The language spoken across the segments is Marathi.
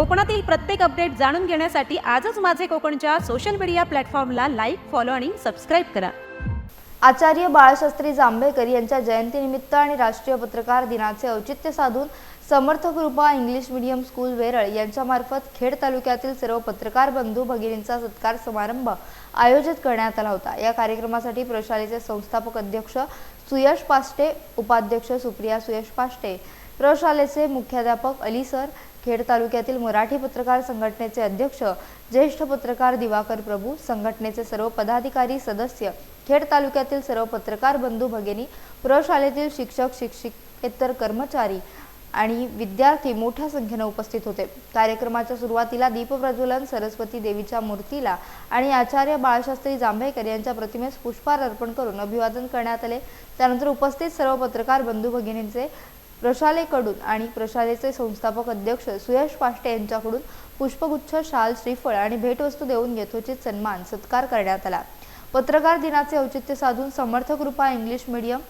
कोकणातील प्रत्येक अपडेट जाणून घेण्यासाठी आजच माझे कोकणच्या सोशल मीडिया प्लॅटफॉर्मला लाईक फॉलो आणि सबस्क्राईब करा. आचार्य बाळशास्त्री जांभेकर यांच्या जयंतीनिमित्त आणि राष्ट्रीय पत्रकार दिनाचे औचित्य साधून समर्थ कृपा इंग्लिश मीडियम स्कूल वेरळ यांच्यामार्फत खेड तालुक्यातील सर्व पत्रकार बंधू भगिनींचा सत्कार समारंभ आयोजित करण्यात आला होता. या कार्यक्रमासाठी प्रशालेचे संस्थापक अध्यक्ष सुयश पाष्टे उपाध्यक्ष सुप्रिया सुयश पाष्टे प्रशालेचे मुख्याध्यापक अली सर खेड तालुक्यातील मराठी पत्रकार संघटनेचे अध्यक्ष ज्येष्ठ पत्रकार दिवाकर प्रभू संघटनेचे सर्व पदाधिकारी सदस्य खेड तालुक्यातील सर्व पत्रकार बंधू भगिनी प्रशालेतील शिक्षक शिक्षकेतर कर्मचारी आणि विद्यार्थी मोठ्या संख्येने उपस्थित होते. कार्यक्रमाच्या सुरुवातीला दीपप्रज्वलन सरस्वती देवीच्या मूर्तीला आणि आचार्य बाळशास्त्री जांभेकर यांच्या प्रतिमेस पुष्पहार अर्पण करून अभिवादन करण्यात आले. त्यानंतर उपस्थित सर्व पत्रकार बंधू भगिनींचे प्रशालेकडून आणि प्रशालेचे संस्थापक अध्यक्ष सुयश पाष्टे यांच्याकडून पुष्पगुच्छ शाल श्रीफळ आणि भेटवस्तू देऊन यथोचित सन्मान सत्कार करण्यात आला. पत्रकार दिनाचे औचित्य साधून समर्थक कृपा इंग्लिश मीडियम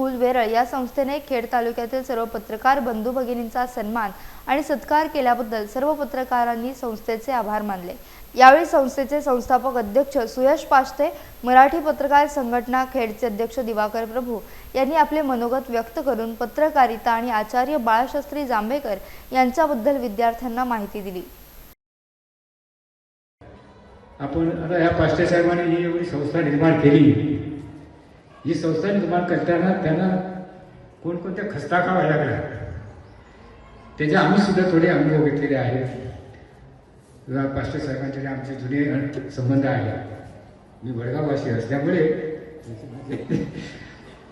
स्कूल वेरळ या संस्थेने खेड तालुक्यातील सर्व पत्रकार बंधू भगिनींचा सन्मान आणि सत्कार केल्याबद्दल सर्व पत्रकारांनी संस्थेचे आभार मानले. यावेळी संस्थेचे संस्थापक अध्यक्ष सुयश पाष्टे मराठी पत्रकार संघटना खेडचे अध्यक्ष दिवाकर प्रभू यांनी आपले मनोगत व्यक्त करून पत्रकारिता आणि आचार्य बाळशास्त्री जांभेकर यांच्याबद्दल विद्यार्थ्यांना माहिती दिली. आपण आता ह्या पाष्टे साहेबांनी ही एवढी संस्था निर्माण केली ही संस्था निर्माण करताना त्यांना कोणकोणत्या खस्ताखा व्हायला लागल्या त्याचे आम्ही सुद्धा थोडे अनुभव घेतलेले हो आहेत किंवा साहेबांचे आमचे जुने संबंध आहे मी वडगाववासी असल्यामुळे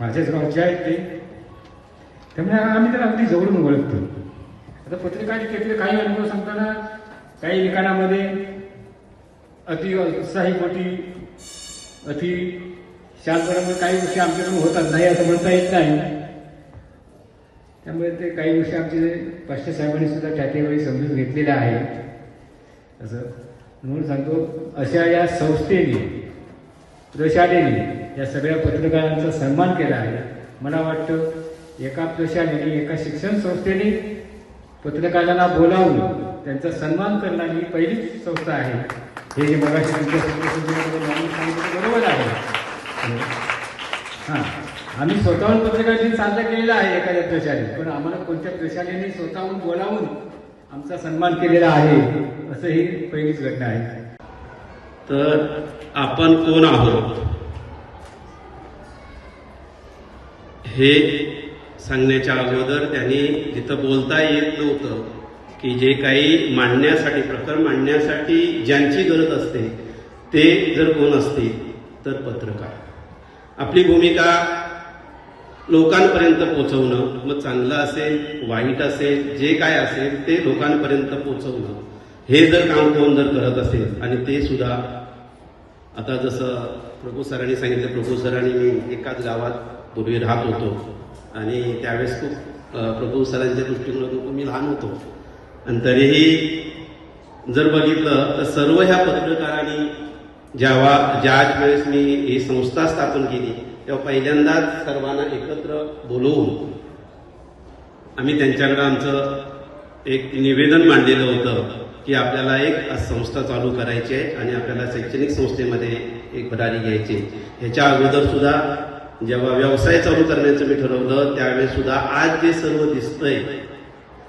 माझ्याच गावचे आहेत ते। त्यामुळे आम्ही त्याला अगदी जवळून ओळखतो. आता पत्रकारितेतले काही अनुभव सांगताना काही लिखाणामध्ये अति उत्साही पोटी अति त्याचबरोबर काही गोष्टी आमच्याकडून होतात नाही असं म्हणता येत नाही. त्यामुळे ते काही गोष्टी आमचे पाष्टे साहेबांनी सुद्धा त्या त्यावेळी समजून घेतलेल्या आहेत. असं म्हणून सांगतो अशा या संस्थेने प्रशालेने या सगळ्या पत्रकारांचा सन्मान केला आहे. मला वाटतं एका प्रशालेने एका शिक्षण संस्थेने पत्रकारांना बोलावून त्यांचा सन्मान करणारी ही पहिलीच संस्था आहे. हे जे मगाशी तुमच्या बरोबर आहे. हां. आम्ही स्वतःहून पत्रकार दिन साजरा केलेला आहे एखाद्या प्रशाने पण आम्हाला कोणत्या प्रशालेने स्वतःहून बोलावून आमचा सन्मान केलेला आहे असं ही पहिलीच घटना आहे. तर आपण कोण आहोत? हे सांगण्याच्या अगोदर त्यांनी जिथं बोलता येत नव्हतं की जे काही मांडण्यासाठी प्रकरण मांडण्यासाठी ज्यांची गरज असते ते जर कोण असतील तर पत्रकार. आपली भूमिका लोकांपर्यंत पोचवणं मग चांगलं असेल वाईट असेल जे काय असेल ते लोकांपर्यंत पोचवणं हे जर काम कोण जर करत असेल आणि ते सुद्धा आता जसं प्रभू सरांनी सांगितलं प्रभू सरांनी मी एकाच गावात पूर्वी राहत होतो. आणि त्यावेळेस खूप प्रभू सरांच्या दृष्टीकोनातून मी लहान होतो. आणि तरीही जर बघितलं तर सर्व ह्या पत्रकारांनी जेव्हा ज्या वेळेस मी ही संस्था स्थापन केली तेव्हा पहिल्यांदाच सर्वांना एकत्र बोलवून आम्ही त्यांच्याकडं आमचं एक निवेदन मांडलेलं होतं की आपल्याला एक संस्था चालू करायची आहे आणि आपल्याला शैक्षणिक संस्थेमध्ये एक भरारी घ्यायची आहे. ह्याच्या अगोदर सुद्धा जेव्हा व्यवसाय चालू करण्याचं मी ठरवलं त्यावेळेस सुद्धा आज जे सर्व दिसतंय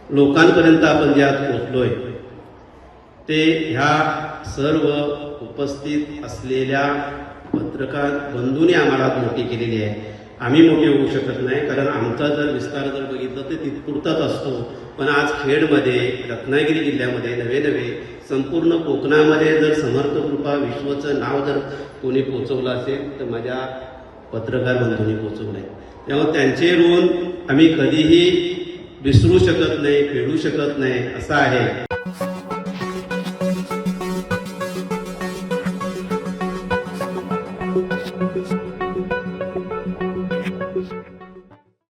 लोकांपर्यंत आपण जे आज पोचलोय ते ह्या सर्व उपस्थित असलेल्या पत्रकार बंधूने आम्हाला मोठी केलेली आहे. आम्ही मोठे होऊ शकत नाही कारण आमचा जर विस्तार जर बघितलं तर तितपुरताच असतो. पण आज खेडमध्ये रत्नागिरी जिल्ह्यामध्ये नवे नवे संपूर्ण कोकणामध्ये जर समर्थ कृपा विश्वचं नाव जर कोणी पोचवलं असेल तर माझ्या पत्रकार बंधूंनी पोचवलं आहे. त्यामुळे त्यांचे ऋण आम्ही कधीही विसरू शकत नाही फेडू शकत नाही असं आहे.